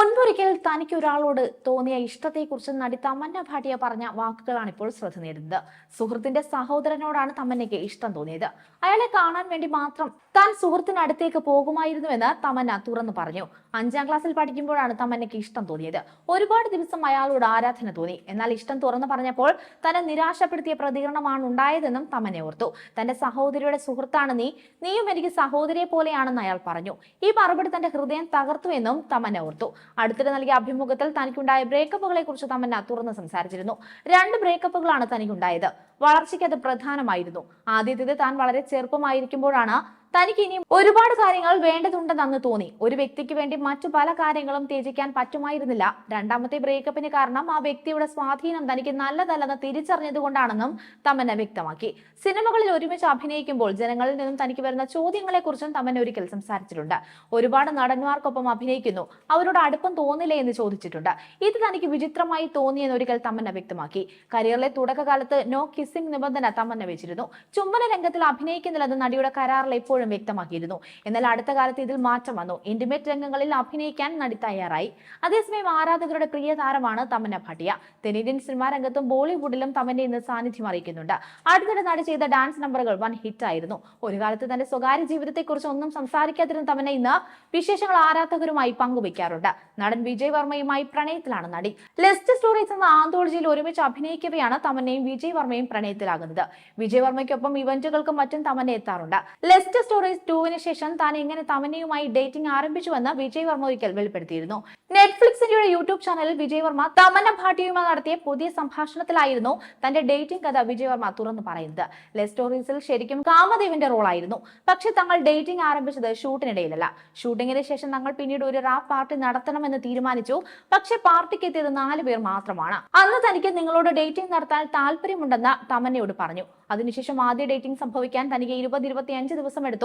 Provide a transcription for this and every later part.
മുൻപൊരിക്കൽ തനിക്ക് ഒരാളോട് തോന്നിയ ഇഷ്ടത്തെക്കുറിച്ച് നടി തമന്ന ഭാട്ടിയ പറഞ്ഞ വാക്കുകളാണ് ഇപ്പോൾ ശ്രദ്ധ നേടുന്നത്. സുഹൃത്തിന്റെ സഹോദരനോടാണ് തമന്നയ്ക്ക് ഇഷ്ടം തോന്നിയത്. അയാളെ കാണാൻ വേണ്ടി മാത്രം താൻ സുഹൃത്തിനടുത്തേക്ക് പോകുമായിരുന്നുവെന്ന് തമന്ന തുറന്നു പറഞ്ഞു. അഞ്ചാം ക്ലാസ്സിൽ പഠിക്കുമ്പോഴാണ് തമന്നയ്ക്ക് ഇഷ്ടം തോന്നിയത്. ഒരുപാട് ദിവസം അയാളോട് ആരാധന തോന്നി. എന്നാൽ ഇഷ്ടം തുറന്നു പറഞ്ഞപ്പോൾ തന്നെ നിരാശപ്പെടുത്തിയ പ്രതികരണമാണ് ഉണ്ടായതെന്നും തമന്ന ഓർത്തു. തന്റെ സഹോദരിയുടെ സുഹൃത്താണ് നീ. നീയും എനിക്ക് സഹോദരിയെ പോലെയാണെന്ന് അയാൾ പറഞ്ഞു. ഈ മറുപടി തന്റെ ഹൃദയം തകർത്തു എന്നും തമന്ന ഓർത്തു. അടുത്തിടെ നൽകിയ അഭിമുഖത്തിൽ തനിക്കുണ്ടായ ബ്രേക്കപ്പുകളെ കുറിച്ച് തമന്ന തുറന്ന് സംസാരിച്ചിരുന്നു. രണ്ട് ബ്രേക്കപ്പുകളാണ് തനിക്കുണ്ടായത്. വളർച്ചയ്ക്ക് അത് പ്രധാനമായിരുന്നു. ആദ്യത്തേത് താൻ വളരെ ചെറുപ്പമായിരിക്കുമ്പോഴാണ് തനിക്ക് ഇനിയും ഒരുപാട് കാര്യങ്ങൾ വേണ്ടതുണ്ടെന്ന് തോന്നി. ഒരു വ്യക്തിക്ക് വേണ്ടി മറ്റു പല കാര്യങ്ങളും ത്യജിക്കാൻ പറ്റുമായിരുന്നില്ല. രണ്ടാമത്തെ ബ്രേക്കപ്പിന് കാരണം ആ വ്യക്തിയുടെ സ്വാധീനം തനിക്ക് നല്ലതല്ലെന്ന് തിരിച്ചറിഞ്ഞതുകൊണ്ടാണെന്നും തമന്ന വ്യക്തമാക്കി. സിനിമകളിൽ ഒരുമിച്ച് അഭിനയിക്കുമ്പോൾ ജനങ്ങളിൽ നിന്നും തനിക്ക് വരുന്ന ചോദ്യങ്ങളെ കുറിച്ചും തമന്ന ഒരിക്കൽ സംസാരിച്ചിട്ടുണ്ട്. ഒരുപാട് നടന്മാർക്കൊപ്പം അഭിനയിക്കുന്നു. അവരോട് അടുപ്പം തോന്നില്ലേ എന്ന് ചോദിച്ചിട്ടുണ്ട്. ഇത് തനിക്ക് വിചിത്രമായി തോന്നിയെന്ന് ഒരിക്കൽ തമന്ന വ്യക്തമാക്കി. കരിയറിലെ തുടക്കകാലത്ത് നോ കിസ്സിംഗ് നിബന്ധന തമന്ന വെച്ചിരുന്നു. ചുംബന രംഗത്തിൽ അഭിനയിക്കുന്നില്ലെന്ന് നടിയുടെ കരാറിൽ എപ്പോഴും വ്യക്തമാക്കിയിരുന്നു. എന്നാൽ അടുത്ത കാലത്ത് ഇതിൽ മാറ്റം വന്നു. ഇന്റിമേറ്റ് രംഗങ്ങളിൽ അഭിനയിക്കാൻ നടി തയ്യാറായി. അതേസമയം ആരാധകരുടെ പ്രിയ താരമാണ് തമന്ന ഭാട്ടിയ. തെന്നിന്ത്യൻ സിനിമാ രംഗത്തും ബോളിവുഡിലും തമന്നെ ഇന്ന് സാന്നിധ്യം അറിയിക്കുന്നുണ്ട്. അടുത്തിടെ നടി ചെയ്ത ഡാൻസ് നമ്പറുകൾ വൺ ഹിറ്റ് ആയിരുന്നു. ഒരു കാലത്ത് തന്റെ സ്വകാര്യ ജീവിതത്തെക്കുറിച്ച് ഒന്നും സംസാരിക്കാതിരുന്ന തമന്ന ഇന്ന് വിശേഷങ്ങൾ ആരാധകരുമായി പങ്കുവയ്ക്കാറുണ്ട് നടൻ വിജയ് വർമ്മയുമായി പ്രണയത്തിലാണ് നടി. ലെസ്റ്റ് സ്റ്റോറീസ് എന്ന ആന്തോളജിയിൽ ഒരുമിച്ച് അഭിനയിക്കവെയാണ് തമന്നയും വിജയ് വർമ്മയും പ്രണയത്തിലാകുന്നത്. വിജയ് വർമ്മയ്ക്കൊപ്പം ഇവന്റുകൾക്കും മറ്റും തമന്ന എത്താറുണ്ട്. ലെസ്റ്റ് സ്റ്റോറീസ് ടൂവിന് ശേഷം താൻ എങ്ങനെ തമന്നയുമായി ഡേറ്റിംഗ് ആരംഭിച്ചുവെന്ന് വിജയ് വർമ്മ ഒരിക്കൽ വെളിപ്പെടുത്തിയിരുന്നു. നെറ്റ്ഫ്ലിക്സിന്റെ യൂട്യൂബ് ചാനലിൽ വിജയ് വർമ്മ തമന്ന ഭാട്ടിയുമായി നടത്തിയ പുതിയ സംഭാഷണത്തിലായിരുന്നു തന്റെ ഡേറ്റിംഗ് കഥ വിജയ് വർമ്മ തുറന്നു പറയുന്നത്. ലെ സ്റ്റോറീസിൽ ശരിക്കും കാമദേവിന്റെ റോളായിരുന്നു പക്ഷെ തങ്ങൾ ഡേറ്റിംഗ് ആരംഭിച്ചത് ഷൂട്ടിനിടയിലല്ല. ഷൂട്ടിങ്ങിന് ശേഷം തങ്ങൾ പിന്നീട് ഒരു റാപ്പ് പാർട്ടി നടത്തണമെന്ന് തീരുമാനിച്ചു. പക്ഷെ പാർട്ടിക്ക് എത്തിയത് നാല് പേർ മാത്രമാണ്. അന്ന് തനിക്ക് നിങ്ങളോട് ഡേറ്റിംഗ് നടത്താൻ താല്പര്യമുണ്ടെന്ന് തമന്നയോട് പറഞ്ഞു. അതിനുശേഷം ആദ്യ ഡേറ്റിംഗ് സംഭവിക്കാൻ തനിക്ക് ഇരുപത് ഇരുപത്തിയഞ്ച് ദിവസം എടുത്തു.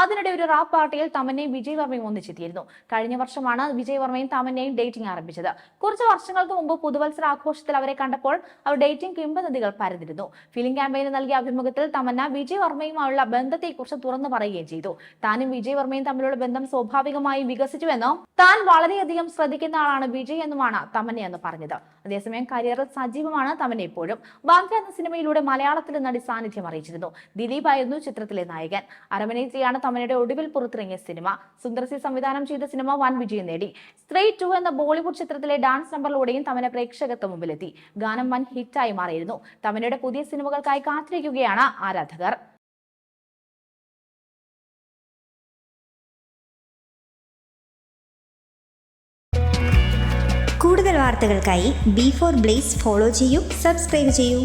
അതിനിടെ ഒരു റാപ്പ് പാർട്ടിയിൽ തമന്നയും വിജയ് വർമ്മയും ഒന്നിച്ചെത്തിയിരുന്നു. കഴിഞ്ഞ വർഷമാണ് വിജയ് വർമ്മയും തമന്നയും ഡേറ്റിംഗ് ആരംഭിച്ചത്. കുറച്ച് വർഷങ്ങൾക്ക് മുമ്പ് പുതുവത്സര ആഘോഷത്തിൽ അവരെ കണ്ടപ്പോൾ അവർ ഡേറ്റിംഗ് കിംബദന്തികൾ പരതിരുന്നു ഫിലിം ക്യാമ്പയിന് നൽകിയ അഭിമുഖത്തിൽ തമന്ന വിജയ് വർമ്മയുമായുള്ള ബന്ധത്തെക്കുറിച്ച് തുറന്നു പറയുകയും ചെയ്തു. താനും വിജയ് വർമ്മയും തമ്മിലുള്ള ബന്ധം സ്വാഭാവികമായും വികസിച്ചുവെന്നും താൻ വളരെയധികം ശ്രദ്ധിക്കുന്ന ആളാണ് വിജയ് എന്നുമാണ് തമന്ന എന്ന് പറഞ്ഞത്. അതേസമയം കരിയറിൽ സജീവമാണ് തമന്ന ഇപ്പോഴും. ബാങ്ക എന്ന സിനിമയിലൂടെ മലയാളത്തിൽ നടി സാന്നിധ്യം അറിയിച്ചിരുന്നു. ദിലീപ് ആയിരുന്നു ചിത്രത്തിലെ നായകൻ. അരമനേത്രിയാണ് തമിഴയുടെ ഒടുവിൽ പുറത്തിറങ്ങിയ സിനിമ. സുന്ദർസി സംവിധാനം ചെയ്ത സിനിമ വൻ വിജയം നേടി. സ്ത്രീ ടു എന്ന ബോളിവുഡ് ചിത്രത്തിലെ ഡാൻസ് നമ്പറിലൂടെയും തമന പ്രേക്ഷകർക്ക് മുമ്പിലെത്തി. ഗാനം വൻ ഹിറ്റായി മാറിയിരുന്നു. തമനയുടെ പുതിയ സിനിമകൾക്കായി കാത്തിരിക്കുകയാണ് ആരാധകർ. കൂടുതൽ വാർത്തകൾക്കായി ബി ഫോർ ബ്ലേസ് ഫോളോ ചെയ്യൂ സബ്സ്ക്രൈബ് ചെയ്യൂ.